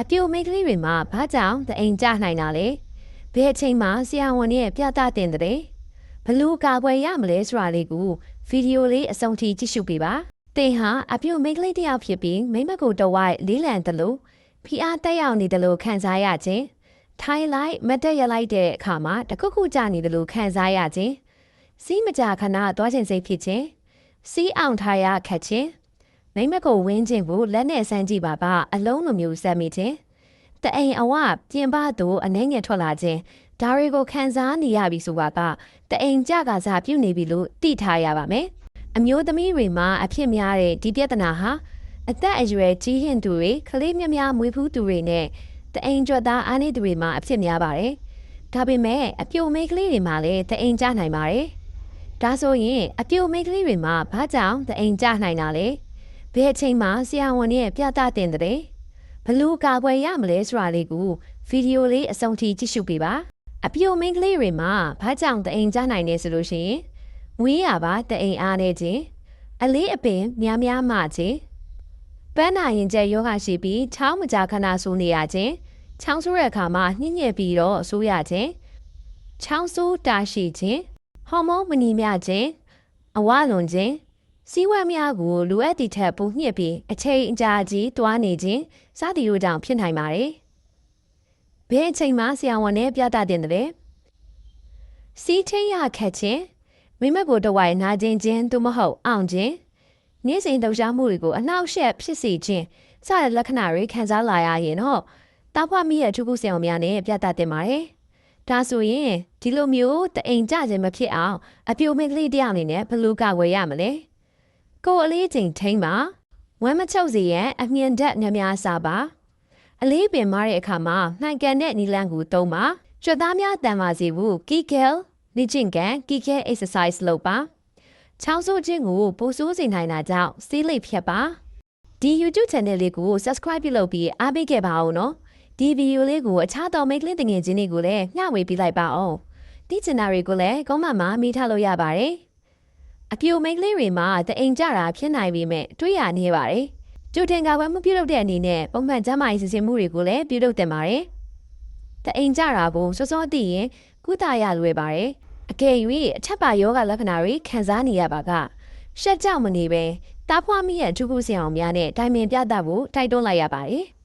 အပြိုမိန်းကလေးတွေမှာဘာကြောင့်တအိမ်ကြနိုင်တာလဲဘယ်အချိန်မှဆရာဝန်ရဲ့ပြသတင်တဲ့ဘလို့ကာကွယ်ရမလဲဆိုတာလေးကိုဗီဒီယိုလေးအဆုံးထိကြည့်ရှုပေးပါသင်ဟာအပြိုမိန်းကလေးတစ်ယောက်ဖြစ်ပြီးမိမကိုတော့ဝိုက်လေးလံတယ်လို့ဖီအားတက်ရောက်နေတယ်လို့ခံစားရခြင်းထိုင်လိုက်မတ်တက်ရလိုက်တဲ့အခါမှာတခုခုကြနေတယ်လို့ခံစားရခြင်းစီးမကြခဏသွားခြင်းစိတ်ဖြစ်ခြင်းစီးအောင်ထားရခတ်ခြင်း မိမကိုဝင်းခြင်းကိုလက်နဲ့ဆန်းကြည့်ပါပါအလုံးလိုမျိုးဆက်မိခြင်းတအိမ်အဝပြင်ပသို့အနှဲငယ်ထွက်လာခြင်းဒါတွေကိုခံစားနေရပြီဆိုပါကတအိမ်ကြကစားပြုတ်နေပြီလို့သိထားရပါမယ်အမျိုးသမီးတွေမှာအဖြစ်များတဲ့ဒီပြဿနာဟာအသက်အရွယ်ကြီးရင်သူတွေကလေးမြများမွေးဖူးသူတွေနဲ့တအိမ်ကျွတ်သားအားနေသူတွေမှာအဖြစ်များပါတယ်ဒါပေမဲ့အပြိုမိန်းကလေးတွေမှာလည်းတအိမ်ကြနိုင်ပါတယ်ဒါဆိုရင်အပြိုမိန်းကလေးတွေမှာဘာကြောင့်တအိမ်ကြနိုင်တာလဲ ဘယ်အချိန်မှဆရာဝန်ရဲ့ပြသတင်တဲ့ဘလို့ကာကွယ်ရမလဲဆိုတာလေးကိုဗီဒီယိုလေးအဆုံးထိကြည့်ရှုပေးပါအပြိုမင်းကလေးတွေမှာဘာကြောင့်တအိမ်ကြနိုင်နေဆိုလို့ရှိရင်ဝေးရပါတအိမ်အားနေခြင်းအလေးအပင်များများမှခြင်းပန်းနာရင်ကျက်ယောဂရှိပြီးချောင်းမကြခဏဆိုးနေရခြင်းချောင်းဆိုးတဲ့အခါမှာညှညက်ပြီးတော့ဆိုးရခြင်းချောင်းဆိုးတာရှိခြင်းဟော်မုန်းမနီမျှခြင်းအဝလွန်ခြင်း စီးဝမ်းများကိုလိုအပ်သည့်ထက်ပိုညှစ်ပြီးအချိန်အကြာကြီးတွားနေခြင်းစသည်တို့ကြောင့်ဖြစ်နိုင်ပါတယ်။ဘယ်အချိန်မှဆရာဝန်နဲ့ပြသတင်တယ်။စီးချင်းရခက်ခြင်းမိမကိုတဝိုင်နာကျင်ခြင်းသို့မဟုတ်အောင်ခြင်းနေ့စဉ်လှုပ်ရှားမှုတွေကိုအနှောက်အယှက်ဖြစ်စေခြင်းစတဲ့လက္ခဏာတွေခံစားလာရရင်တော့တာဖွာမိရဲ့အထူးကုဆရာဝန်များနဲ့ပြသတင်ပါတယ်။ဒါဆိုရင်ဒီလိုမျိုးတအိမ်ကြခြင်းမဖြစ်အောင်အပြိုမင်းကလေးတယောက်အနေနဲ့ဘယ်လိုကာကွယ်ရမလဲ။ ကိုယ်အလေးချိန်ထိမ့်ပါဝမ်းမချုပ်စေရန်အမြင်ဓာတ်များများစားပါအလေးပင်မားတဲ့အခါမှာနှိုင်ကန်တဲ့နီလန်းကိုသုံးပါကြွက်သားများတန်ပါစေဘူးကီကယ်လေ့ကျင့်ကန်ကီကယ် exercise လုပ်ပါချောင်းဆိုးခြင်းကိုပိုဆိုးစေနိုင်တာကြောင့်ဆေးလိပ်ဖြတ်ပါဒီ YouTube channel လေးကို subscribe ပြုလုပ်ပြီးအားပေးခဲ့ပါဦးနော်ဒီဗီဒီယိုလေးကိုအခြားသောမိတ်ကလေးတငယ်ချင်းတွေကိုလည်းမျှဝေပေးလိုက်ပါအောင်ဒီချန်နယ်တွေကိုလည်းကောမန့်မှာမိထားလို့ရပါတယ် အပြိုမိန်းကလေးတွေမှာတအိမ်ကြတာဖြစ်နိုင်ပေမဲ့တွေးရနေပါတယ်။ကြိုတင်ကာကွယ်မှုပြုလုပ်တဲ့အနေနဲ့ပုံမှန်ကျန်းမာရေးစစ်ဆေးမှုတွေကိုလည်းပြုလုပ်တင်ပါတယ်။တအိမ်ကြတာကိုစောစောသိရင်ကုသရလွယ်ပါတယ်။အကယ်၍အထက်ပါယောဂလက္ခဏာတွေခံစားနေရပါကရှက်ကြောက်မနေပဲတားဖွားမိရဲ့အထူးကုဆရာအောင်များနဲ့တိုင်ပင်ပြသဖို့တိုက်တွန်းလိုက်ရပါတယ်။